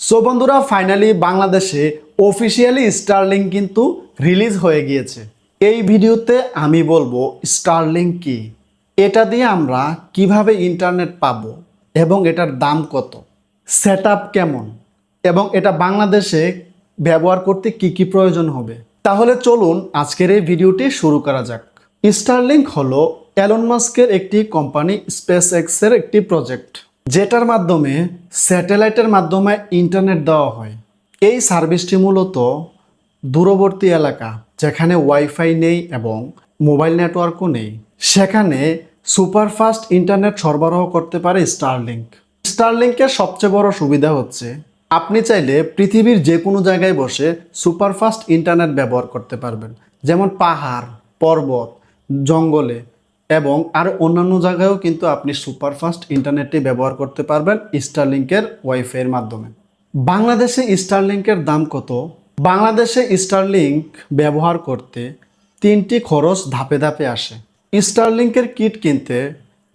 So বন্ধুরা finally বাংলাদেশে officially starling কিন্তু রিলিজ হয়ে গিয়েছে। এই ভিডিওতে আমি বলব স্টারলিং কি? এটা দিয়ে আমরা কীভাবে ইন্টারনেট পাবো এবং এটার দাম কত? সেট কেমন? এবং এটা বাংলাদেশে ব্যবহার করতে কি কি প্রয়োজন হবে? তাহলে চলুন আজকের এই ভিডিওটি শুরু করা যাক। স্টারলিংক হলো অ্যালন মাস্কের একটি কোম্পানি স্পেস এক্সের একটি প্রজেক্ট যেটার মাধ্যমে স্যাটেলাইটের মাধ্যমে ইন্টারনেট দেওয়া হয়। এই সার্ভিসটি মূলত দূরবর্তী এলাকা, যেখানে ওয়াইফাই নেই এবং মোবাইল নেটওয়ার্কও নেই। সেখানে সুপারফাস্ট ইন্টারনেট সরবরাহ করতে পারে স্টারলিংক স্টারলিংকের সবচেয়ে বড় সুবিধা হচ্ছে, আপনি চাইলে পৃথিবীর যে কোনো জায়গায় বসে সুপারফাস্ট ইন্টারনেট ব্যবহার করতে পারবেন। যেমন পাহাড়, পর্বত, জঙ্গলে এবং আর অন্যান্য জায়গায়ও কিন্তু আপনি সুপারফাস্ট ইন্টারনেটটি ব্যবহার করতে পারবেন স্টারলিংকের ওয়াইফাইয়ের মাধ্যমে। বাংলাদেশে স্টারলিংকের দাম কত? বাংলাদেশে স্টারলিংক ব্যবহার করতে তিনটি খরচ ধাপে ধাপে আসে। স্টারলিংকের কিট কিনতে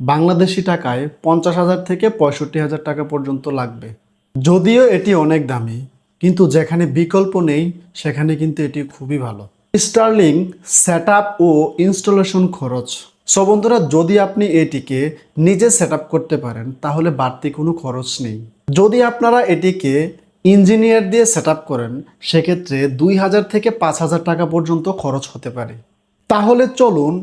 বাংলাদেশি টাকায় পঞ্চাশ হাজার থেকে পঁয়ষট্টি হাজার টাকা পর্যন্ত লাগবে। যদিও এটি অনেক দামি, কিন্তু যেখানে বিকল্প নেই, সেখানে কিন্তু এটি খুবই ভালো। স্টারলিং সেট ও ইনস্টলেশন খরচ সো বন্ধুরা, যদি আপনি এটিকে নিজে সেট করতে পারেন, তাহলে বাড়তি কোনো খরচ নেই। যদি আপনারা এটিকে ইঞ্জিনিয়ার দিয়ে সেট করেন, সেক্ষেত্রে দুই হাজার থেকে পাঁচ হাজার টাকা পর্যন্ত খরচ হতে পারে। তাহলে চলুন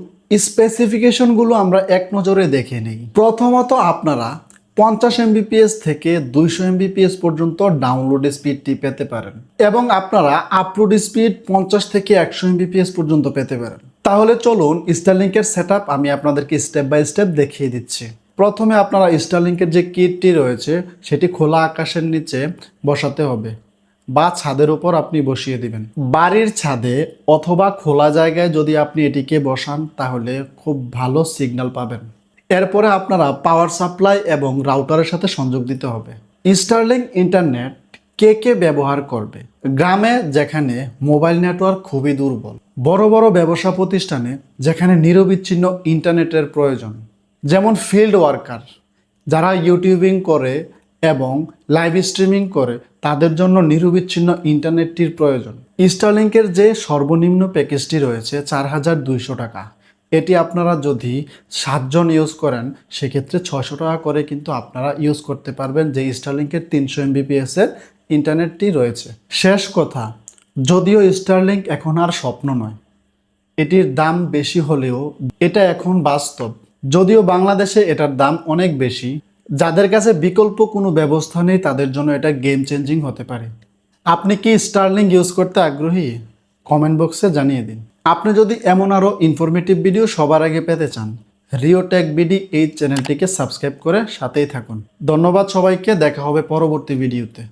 স্পেসিফিকেশনগুলো আমরা এক নজরে দেখে নিই। প্রথমত আপনারা পঞ্চাশ এমবিপিএস থেকে দুইশো এমবিপিএস পর্যন্ত ডাউনলোড স্পিডটি পেতে পারেন এবং আপনারা আপলোড স্পিড পঞ্চাশ থেকে একশো এমবিপিএস পর্যন্ত পেতে পারেন। তাহলে চলুন স্টারলিংকের সেট আমি আপনাদেরকে স্টেপ বাই স্টেপ দেখিয়ে দিচ্ছি। প্রথমে আপনারা স্টারলিংকের যে কিটটি রয়েছে, সেটি খোলা আকাশের নিচে বসাতে হবে বা ছাদের উপর আপনি বসিয়ে দিবেন। বাড়ির ছাদে অথবা খোলা জায়গায় যদি আপনি এটিকে বসান, তাহলে খুব ভালো সিগন্যাল পাবেন। এরপরে আপনারা পাওয়ার সাপ্লাই এবং রাউটারের সাথে সংযোগ দিতে হবে। স্টারলিং ইন্টারনেট কে কে ব্যবহার করবে? গ্রামে যেখানে মোবাইল নেটওয়ার্ক খুবই দুর্বল, বড় বড় ব্যবসা প্রতিষ্ঠানে যেখানে নিরবিচ্ছিন্ন ইন্টারনেটের প্রয়োজন, যেমন ফিল্ড ওয়ার্কার যারা ইউটিউবিং করে এবং লাইভ স্ট্রিমিং করে, তাদের জন্য নিরবিচ্ছিন্ন ইন্টারনেটটির প্রয়োজন। স্টারলিংকের যে সর্বনিম্ন প্যাকেজটি রয়েছে, চার হাজার দুইশো টাকা। এটি আপনারা যদি সাতজন ইউজ করেন, সেক্ষেত্রে ছশো টাকা করে কিন্তু আপনারা ইউজ করতে পারবেন যে স্টারলিংকের তিনশো এমবিপিএস এর ইন্টারনেটটি রয়েছে। শেষ কথা, যদিও স্টারলিংক এখন আর স্বপ্ন নয়। এটির দাম বেশি হলেও এটা এখন বাস্তব। যদিও বাংলাদেশে এটার দাম অনেক বেশি, যাদের কাছে বিকল্প কোনো ব্যবস্থা নেই তাদের জন্য এটা গেম চেঞ্জিং হতে পারে। আপনি কি স্টারলিং ইউজ করতে আগ্রহী? কমেন্ট বক্সে জানিয়ে দিন। আপনি যদি এমন আরও ইনফরমেটিভ ভিডিও সবার আগে পেতে চান রিও টেক বিডি এই চ্যানেলটিকে সাবস্ক্রাইব করে সাথেই থাকুন। ধন্যবাদ সবাইকে, দেখা হবে পরবর্তী ভিডিওতে